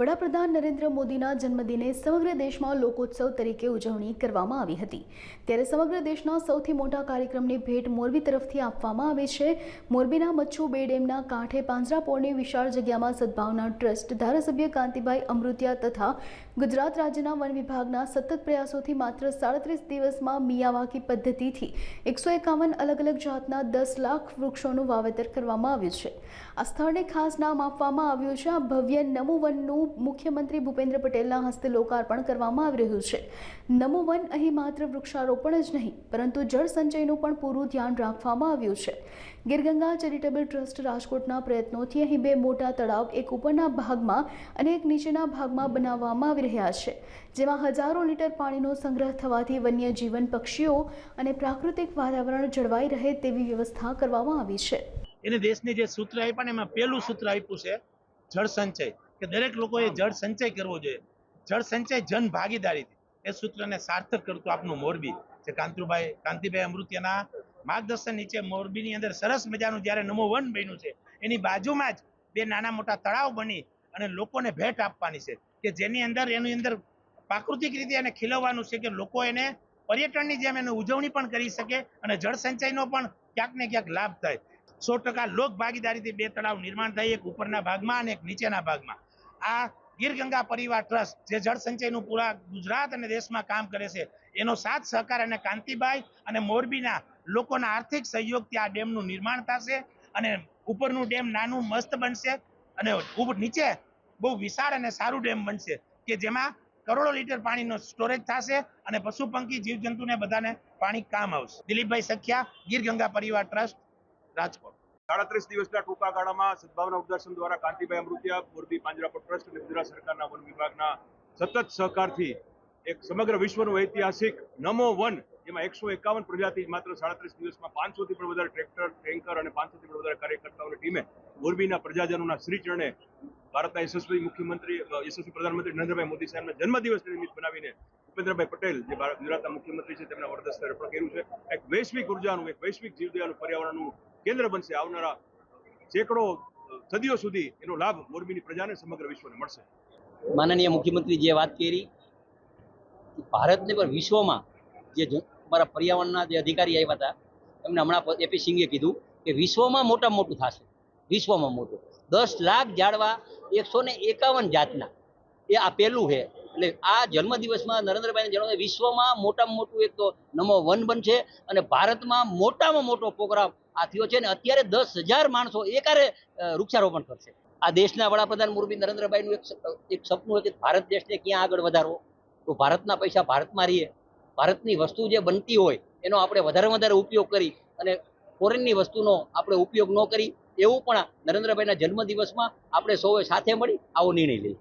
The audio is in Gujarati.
વડાપ્રધાન નરેન્દ્ર મોદીના જન્મદિને સમગ્ર દેશમાં લોકોત્સવ તરીકે ઉજવણી કરવામાં આવી હતી. ત્યારે સમગ્ર દેશના સૌથી મોટા કાર્યક્રમની ભેટ મોરબી તરફથી આપવામાં આવે છે. મોરબીના મચ્છુ બે ડેમના કાંઠે પાંજરાપોળની વિશાળ જગ્યામાં સદભાવના ટ્રસ્ટ ધારાસભ્ય કાંતિભાઈ અમૃતિયા તથા ગુજરાત રાજ્યના વન વિભાગના સતત પ્રયાસોથી માત્ર સાડત્રીસ દિવસમાં મિયાવાકી પદ્ધતિથી એકસો એકાવન અલગ અલગ જાતના દસ લાખ વૃક્ષોનું વાવેતર કરવામાં આવ્યું છે. આ સ્થળને ખાસ નામ આપવામાં આવ્યું છે. આ ભવ્ય નમો વનનું મુખ્યમંત્રી ભૂપેન્દ્ર પટેલના હસ્તે લોકાર્પણ કરવામાં આવી રહ્યું છે. નમો વન અહીં માત્ર વૃક્ષારોપણ જ નહીં, પરંતુ જળ સંચયનું પણ પૂરું ધ્યાન રાખવામાં આવ્યું છે. ગીરગંગા ચેરિટેબલ ટ્રસ્ટ રાજકોટના પ્રયત્નોથી અહીં બે મોટા તળાવ એક ઉપરના ભાગમાં અને એક નીચેના ભાગમાં બનાવવામાં આવી રહ્યા છે, જેમાં હજારો લીટર પાણીનો સંગ્રહ થવાથી વન્યજીવન પક્ષીઓ અને પ્રાકૃતિક વાતાવરણ જળવાઈ રહે તેવી વ્યવસ્થા કરવામાં આવી છે. એને દેશની જે સૂત્ર આપ્યા ને એમાં પહેલું સૂત્ર આપ્યું છે જળ સંચય. કે દરેક લોકોએ જળ સંચય કરવો જોઈએ. જળ સંચય જન ભાગીદારીથી એ સૂત્રને સાર્થક કરતું આપનું મોરબી. જે કાંતુભાઈ કાંતિભાઈ અમૃત્યના માર્ગદર્શન નીચે મોરબીની અંદર સરસ મજાનું જ્યારે નમો વન બન્યું છે એની બાજુમાં જ બે નાના મોટા તળાવ બની અને લોકોને ભેટ આપવાની છે કે જેની અંદર એની અંદર પ્રાકૃતિક રીતે એને ખીલવવાનું છે કે લોકો એને પર્યટનની જેમ એને ઉજવણી પણ કરી શકે અને જળ સંચયનો પણ ક્યાંક ને ક્યાંક લાભ થાય. સો ટકા લોક ભાગીદારીથી બે તળાવ નિર્માણ થાય એક ઉપરના ભાગમાં અને એક નીચેના ભાગમાં. આ ગીર ગંગા પરિવાર ટ્રસ્ટ, જે જળ સંચયનું પૂરા ગુજરાત અને દેશમાં કામ કરે છે, એનો સાથ, સહકાર અને કાંતિભાઈ અને મોરબીના લોકોના આર્થિક સહયોગથી આ ડેમનું નિર્માણ થશે અને ઉપરનું ડેમ નાનું, મસ્ત બનશે અને નીચે બહુ વિશાળ અને સારું ડેમ બનશે કે જેમાં કરોડો લીટર પાણીનો સ્ટોરેજ થશે અને પશુ પંખી જીવજંતુને બધાને પાણી કામ આવશે. દિલીપભાઈ સખિયા ગીર ગંગા પરિવાર ટ્રસ્ટ, રાજકોટ. સાડત્રીસ દિવસના ટૂંકા ગાળામાં સદભાવના ઉદ્દર્શન દ્વારા કાંતિભાઈ અમૃતિયા, મોરબી પાંજરાપોળ ટ્રસ્ટ અને ગુજરાત સરકારના વન વિભાગના સતત સહકારથી એક સમગ્ર વિશ્વનું ઐતિહાસિક નમો વન, જેમાં એકસો એકાવન પ્રજાતિ માત્ર સાડત્રીસ દિવસમાં પાંચસોથી પણ વધારે ટ્રેક્ટર, ટેન્કર અને પાંચસોથી પણ વધારે કાર્યકર્તાઓની ટીમે મોરબીના પ્રજાજનોના શ્રી ચરણે ભારતના યશસ્વી મુખ્યમંત્રી યશસ્વી પ્રધાનમંત્રી નરેન્દ્રભાઈ મોદી સાહેબના જન્મદિવસ નિમિત્ત બનાવીને ભૂપેન્દ્રભાઈ પટેલ, જે ગુજરાતના મુખ્યમંત્રી છે, તેમના વરદસ્તે પણ કર્યું છે. એક વૈશ્વિક ઉર્જાનું, એક વૈશ્વિક જીવદયાનું પર્યાવરણનું કેન્દ્ર બનશે આવનારા સેંકડો સદીઓ સુધી એનો લાભ મોરબીની પ્રજાને સમગ્ર વિશ્વને મળશે. માનનીય મુખ્યમંત્રી જે વાત કરી, ભારતને પણ વિશ્વમાં જ- અમારા પર્યાવરણના જે અધિકારી આવ્યા હતા, એમને હમણાં એપી સિંઘે કીધું કે વિશ્વમાં મોટા મોટું થશે. વિશ્વમાં મોટું. દસ લાખ ઝાડવા એકસો ને એકાવન જાતના. એ આ પહેલું છે. એટલે આ જન્મદિવસમાં નરેન્દ્રભાઈને જણાવ્યું વિશ્વમાં મોટામાં મોટું એક તો નમો વન બનશે અને ભારતમાં મોટામાં મોટો પ્રોગ્રામ આ થયો છે ને અત્યારે દસ હજાર માણસો એકારે વૃક્ષારોપણ કરશે. આ દેશના વડાપ્રધાન મોરબી નરેન્દ્રભાઈનું એક એક સપનું હતું ભારત દેશને ક્યાં આગળ વધારવો? તો ભારતના પૈસા ભારતમાં રહીએ. ભારતની વસ્તુ જે બનતી હોય એનો આપણે વધારે વધારે ઉપયોગ કરી અને ફોરેનની વસ્તુનો આપણે ઉપયોગ ન કરી એવું પણ નરેન્દ્રભાઈના જન્મદિવસમાં આપણે સૌએ સાથે મળી આવો નિર્ણય લઈએ.